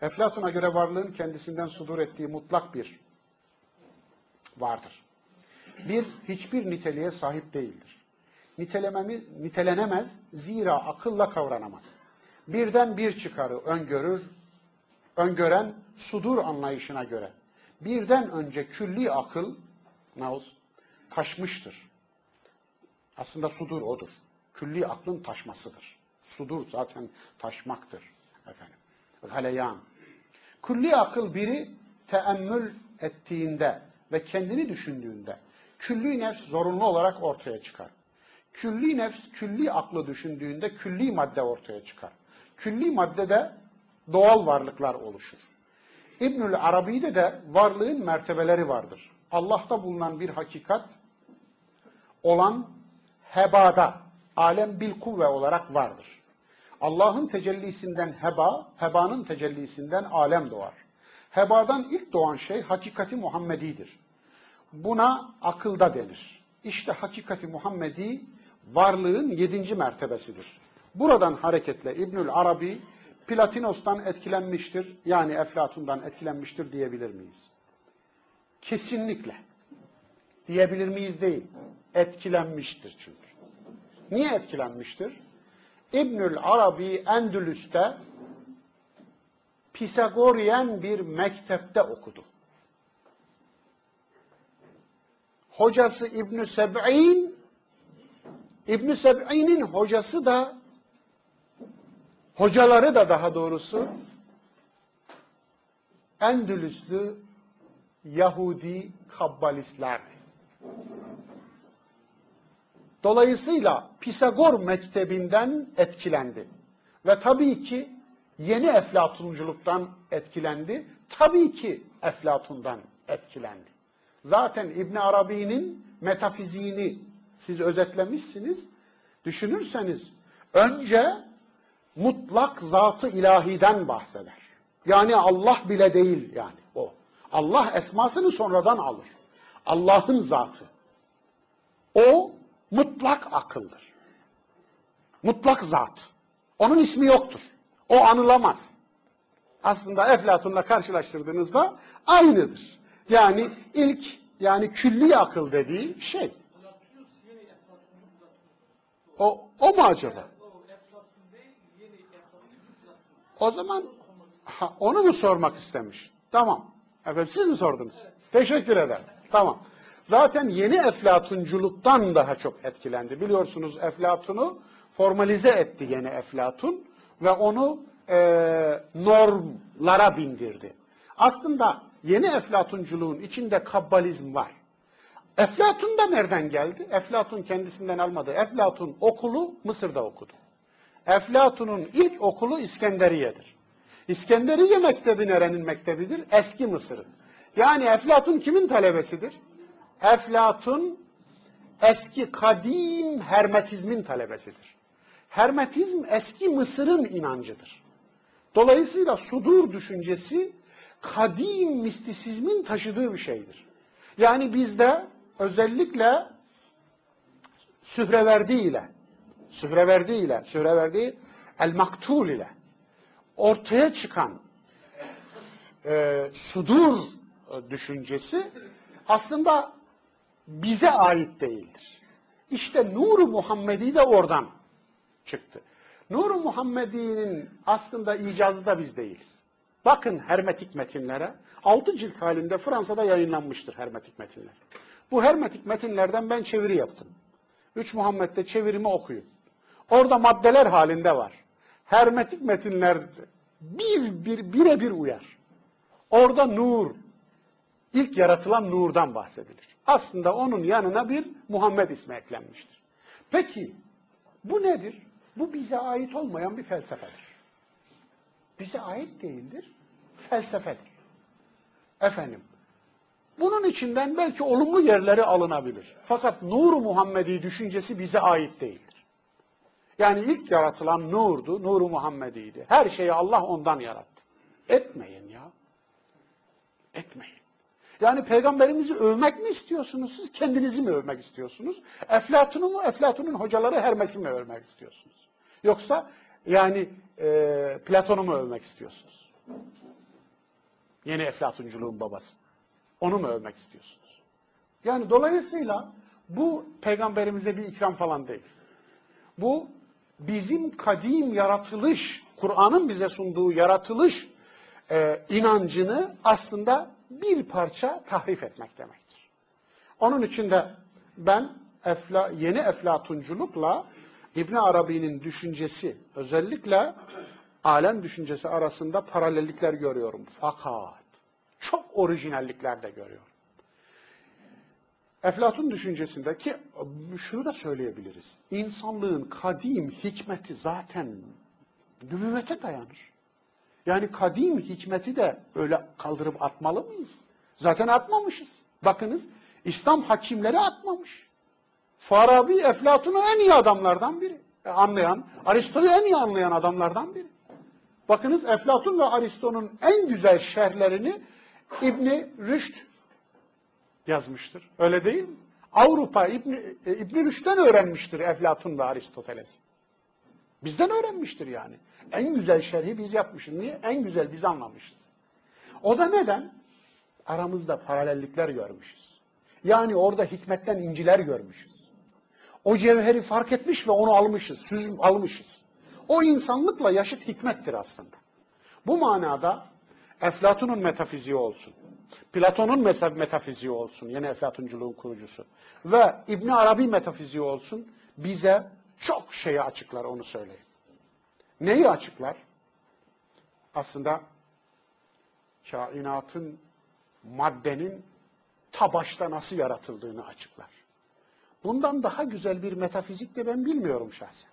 Eflatun'a göre varlığın kendisinden sudur ettiği mutlak bir vardır. Bir, hiçbir niteliğe sahip değildir. Nitelememi, nitelenemez, zira akılla kavranamaz. Birden bir çıkarı öngörür, öngören sudur anlayışına göre. Birden önce külli akıl, nauz, taşmıştır. Aslında sudur odur. Külli aklın taşmasıdır. Sudur zaten taşmaktır. Efendim. Galeyan. Külli akıl biri teemmül ettiğinde ve kendini düşündüğünde külli nefs zorunlu olarak ortaya çıkar. Külli nefs külli aklı düşündüğünde külli madde ortaya çıkar. Külli maddede doğal varlıklar oluşur. İbnül Arabi'de de varlığın mertebeleri vardır. Allah'ta bulunan bir hakikat olan hebada, alem bil kuvve olarak vardır. Allah'ın tecellisinden heba, hebanın tecellisinden alem doğar. Hebadan ilk doğan şey hakikati Muhammedidir. Buna akılda denir. İşte hakikati Muhammedi varlığın yedinci mertebesidir. Buradan hareketle İbnül Arabi Platinos'tan etkilenmiştir, yani Eflatun'dan etkilenmiştir diyebilir miyiz? Kesinlikle. Diyebilir miyiz değil. Etkilenmiştir çünkü. Niye etkilenmiştir? İbnül Arabi Endülüs'te Pisagoryen bir mektepte okudu. Hocası İbn Seb'in İbn Seb'in'in hocası da hocaları da daha doğrusu Endülüslü Yahudi kabbalistlerdi. Dolayısıyla Pisagor mektebinden etkilendi. Ve tabii ki yeni eflatunculuktan etkilendi. Tabii ki Eflatun'dan etkilendi. Zaten İbn Arabi'nin metafiziğini siz özetlemişsiniz. Düşünürseniz önce mutlak zatı ilahiden bahseder. Yani Allah bile değil yani o. Allah esmasını sonradan alır. Allah'ın zatı. O mutlak akıldır. Mutlak zat. Onun ismi yoktur. O anılamaz. Aslında Eflatun'la karşılaştırdığınızda aynıdır. Yani ilk yani külli akıl dediği şey. O, o mu acaba? O zaman ha, onu mu sormak istemiş? Tamam. Efendim siz mi sordunuz? Teşekkür ederim. Tamam. Zaten yeni eflatunculuktan daha çok etkilendi. Biliyorsunuz eflatunu formalize etti yeni eflatun ve onu e, normlara bindirdi. Aslında yeni eflatunculuğun içinde kabbalizm var. Eflatun da nereden geldi? Eflatun kendisinden almadı. Eflatun okulu Mısır'da okudu. Eflatun'un ilk okulu İskenderiye'dir. İskenderiye mektebi nerenin mektebidir? Eski Mısır'ın. Yani Eflatun kimin talebesidir? Eflatun eski kadim hermetizmin talebesidir. Hermetizm eski Mısır'ın inancıdır. Dolayısıyla sudur düşüncesi kadim mistisizmin taşıdığı bir şeydir. Yani bizde özellikle sühreverdi ile, sühreverdi ile, sühreverdi el maktul ile ortaya çıkan e, sudur düşüncesi aslında bize ait değildir. İşte Nur-u Muhammedi de oradan çıktı. Nur-u Muhammedi'nin aslında icadı da biz değiliz. Bakın hermetik metinlere. Altı cilt halinde Fransa'da yayınlanmıştır hermetik metinler. Bu hermetik metinlerden ben çeviri yaptım. Üç Muhammed'de çevirimi okuyun. Orada maddeler halinde var. Hermetik metinler bir, bir, birebir uyar. Orada nur, ilk yaratılan nurdan bahsedilir. Aslında onun yanına bir Muhammed ismi eklenmiştir. Peki bu nedir? Bu bize ait olmayan bir felsefedir. Bize ait değildir, felsefedir. Efendim, bunun içinden belki olumlu yerleri alınabilir. Fakat Nur-u Muhammedi düşüncesi bize ait değildir. Yani ilk yaratılan nurdu, Nur-u Muhammedi'ydi. Her şeyi Allah ondan yarattı. Etmeyin ya. Etmeyin. Yani peygamberimizi övmek mi istiyorsunuz? Siz kendinizi mi övmek istiyorsunuz? Eflatun'u mu, Eflatun'un hocaları Hermes'i mi övmek istiyorsunuz? Yoksa yani e, Platon'u mu övmek istiyorsunuz? Yeni Eflatunculuğun babası. Onu mu övmek istiyorsunuz? Yani dolayısıyla bu peygamberimize bir ikram falan değil. Bu bizim kadim yaratılış, Kur'an'ın bize sunduğu yaratılış e, inancını aslında bir parça tahrif etmek demektir. Onun için de ben efla, yeni eflatunculukla İbn Arabi'nin düşüncesi özellikle alem düşüncesi arasında paralellikler görüyorum. Fakat çok orijinallikler de görüyorum. Eflatun düşüncesindeki şunu da söyleyebiliriz. İnsanlığın kadim hikmeti zaten nübüvvete dayanır. Yani kadim hikmeti de öyle kaldırıp atmalı mıyız? Zaten atmamışız. Bakınız İslam hakimleri atmamış. Farabi Eflatun'u en iyi adamlardan biri. E, anlayan, Aristo'yu en iyi anlayan adamlardan biri. Bakınız Eflatun ve Aristo'nun en güzel şerhlerini İbni Rüşd yazmıştır. Öyle değil mi? Avrupa İbni, e, İbni Rüşd'den öğrenmiştir Eflatun ve Aristoteles. Bizden öğrenmiştir yani. En güzel şerhi biz yapmışız. Niye? En güzel biz anlamışız. O da neden? Aramızda paralellikler görmüşüz. Yani orada hikmetten inciler görmüşüz. O cevheri fark etmiş ve onu almışız, süzüm almışız. O insanlıkla yaşıt hikmettir aslında. Bu manada Eflatun'un metafiziği olsun, Platon'un metafiziği olsun, yine Eflatunculuğun kurucusu ve İbn Arabi metafiziği olsun bize çok şeyi açıklar onu söyleyeyim. Neyi açıklar? Aslında kainatın maddenin ta başta nasıl yaratıldığını açıklar. Bundan daha güzel bir metafizik de ben bilmiyorum şahsen.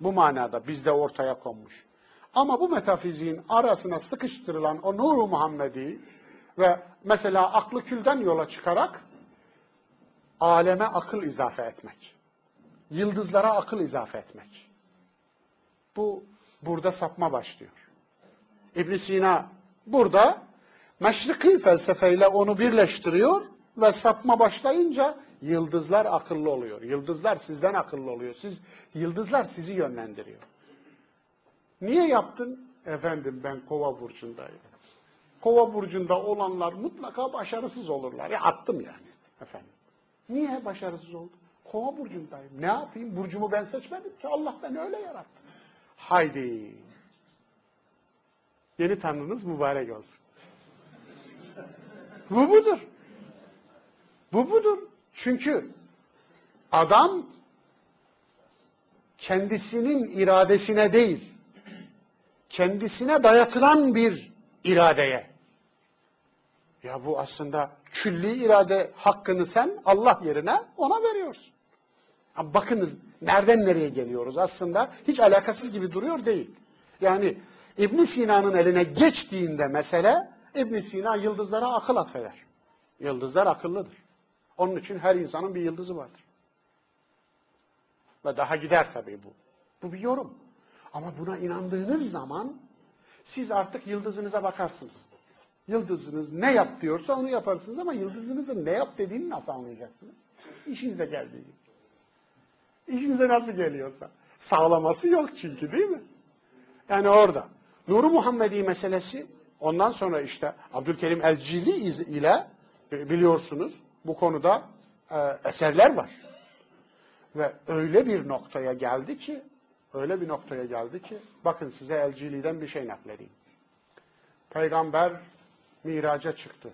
Bu manada bizde ortaya konmuş. Ama bu metafiziğin arasına sıkıştırılan o Nur-u Muhammedi ve mesela aklı külden yola çıkarak aleme akıl izafe etmek. Yıldızlara akıl izafe etmek. Bu burada sapma başlıyor. ibn Sina burada meşriki felsefeyle onu birleştiriyor ve sapma başlayınca yıldızlar akıllı oluyor. Yıldızlar sizden akıllı oluyor. Siz yıldızlar sizi yönlendiriyor. Niye yaptın? Efendim ben Kova burcundayım. Kova burcunda olanlar mutlaka başarısız olurlar. Ya attım yani efendim. Niye başarısız oldu? Kova burcundayım. Ne yapayım? Burcumu ben seçmedim ki. Allah beni öyle yarattı. Haydi. Yeni tanrınız mübarek olsun. Bu budur. Bu budur. Çünkü adam kendisinin iradesine değil, kendisine dayatılan bir iradeye. Ya bu aslında külli irade hakkını sen Allah yerine ona veriyorsun. Ama bakınız nereden nereye geliyoruz aslında hiç alakasız gibi duruyor değil. Yani İbn Sina'nın eline geçtiğinde mesele İbn Sina yıldızlara akıl atfeder. Yıldızlar akıllıdır. Onun için her insanın bir yıldızı vardır. Ve daha gider tabii bu. Bu bir yorum. Ama buna inandığınız zaman siz artık yıldızınıza bakarsınız. Yıldızınız ne yap diyorsa onu yaparsınız ama yıldızınızın ne yap dediğini nasıl anlayacaksınız? İşinize geldiği gibi. İşinize nasıl geliyorsa. Sağlaması yok çünkü değil mi? Yani orada. Nuru Muhammedi meselesi ondan sonra işte Abdülkerim Elcili ile biliyorsunuz bu konuda e, eserler var. Ve öyle bir noktaya geldi ki öyle bir noktaya geldi ki bakın size Elcili'den bir şey nakledeyim. Peygamber miraca çıktı.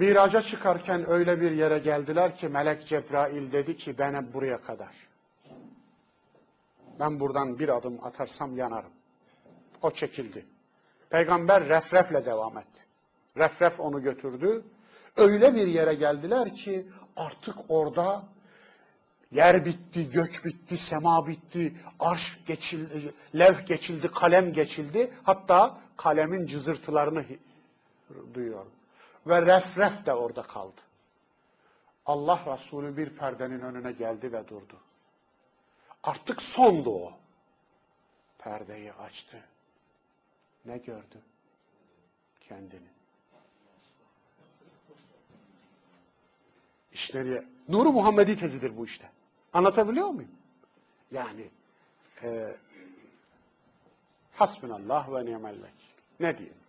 Miraca çıkarken öyle bir yere geldiler ki Melek Cebrail dedi ki ben buraya kadar. Ben buradan bir adım atarsam yanarım. O çekildi. Peygamber refrefle devam etti. Refref onu götürdü. Öyle bir yere geldiler ki artık orada yer bitti, gök bitti, sema bitti, arş geçildi, lev geçildi, kalem geçildi. Hatta kalemin cızırtılarını duyuyor. Ve refref de orada kaldı. Allah Resulü bir perdenin önüne geldi ve durdu. Artık sondu o. Perdeyi açtı. Ne gördü? Kendini. İşleri, Nuru Muhammedi tezidir bu işte. Anlatabiliyor muyum? Yani e, Hasbunallah ve ni'mel. Ne diyelim?